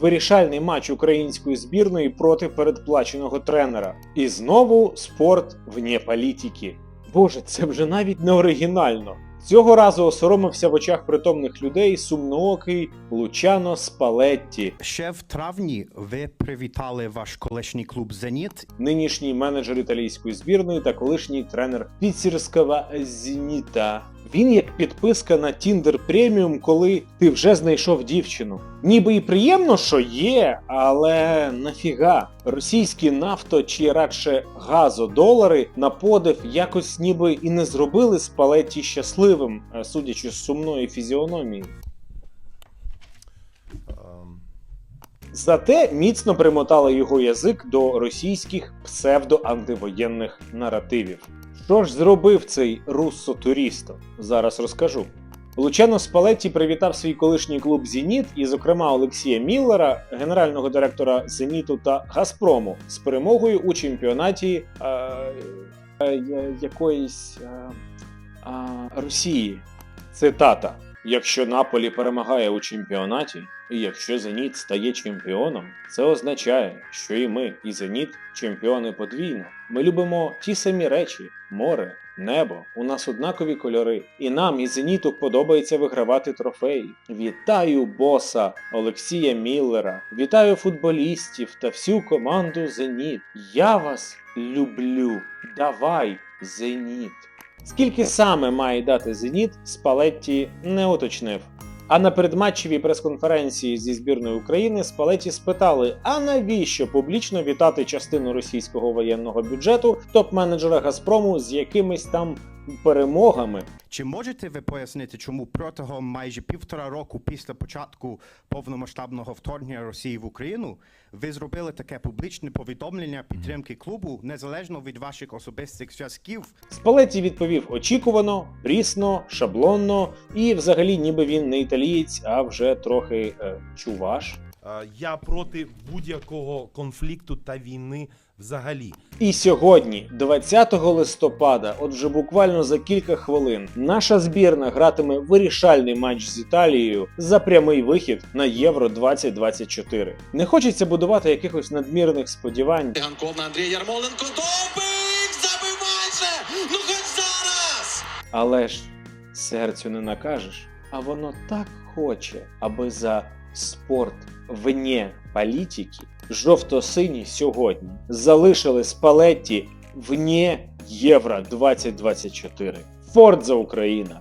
вирішальний матч української збірної проти передплаченого тренера. І знову спорт вне політики. Боже, це вже навіть не оригінально. Цього разу осоромився в очах притомних людей сумноокий Лучано Спалетті, Ще в травні ви привітали ваш колишній клуб Зеніт. нинішній менеджер італійської збірної та колишній тренер Піцерського Зеніта. Він як підписка на Tinder преміум, коли ти вже знайшов дівчину. Ніби і приємно, що є, але нафіга. Російські нафто чи радше газодолари на подив якось ніби і не зробили спалеті щасливим, е, судячи з сумної фізіономії. Зате міцно примотали його язик до російських псевдоантивоєнних наративів. Що ж зробив цей руссо-турісто? Зараз розкажу. Лучано Спалетті привітав свій колишній клуб Зеніт і, зокрема, Олексія Міллера, генерального директора Зеніту та Газпрому, з перемогою у чемпіонаті е, е, якоїсь е, е, Росії. Цитата: Якщо Наполі перемагає у чемпіонаті, і якщо Зеніт стає чемпіоном, це означає, що і ми, і Зеніт чемпіони подвійно. Ми любимо ті самі речі: море, небо. У нас однакові кольори, і нам, і Зеніту подобається вигравати трофеї. Вітаю боса Олексія Міллера, вітаю футболістів та всю команду Зеніт. Я вас люблю. Давай, Зеніт. Скільки саме має дати Зеніт, Спалетті не уточнив. А на передматчевій прес-конференції зі збірною України Спалеті спитали: а навіщо публічно вітати частину російського воєнного бюджету топ-менеджера Газпрому з якимись там перемогами? Чи можете ви пояснити, чому протягом майже півтора року після початку повномасштабного вторгнення Росії в Україну ви зробили таке публічне повідомлення підтримки клубу незалежно від ваших особистих зв'язків? Спалеті відповів очікувано, прісно, шаблонно, і взагалі, ніби він не італієць, а вже трохи е, чуваш. Е, Я проти будь-якого конфлікту та війни взагалі. І сьогодні, 20 листопада, от вже буквально за кілька хвилин, наша збірна гратиме вирішальний матч з Італією за прямий вихід на Євро 2024. Не хочеться будувати якихось надмірних сподівань. Ганков на Андрія Ярмоленко. Допик! Забивай же! Ну хоч зараз! Але ж серцю не накажеш, а воно так хоче, аби за спорт вне політики жовто-сині сьогодні залишили спалетті вне Євро 2024. Форт за Україна!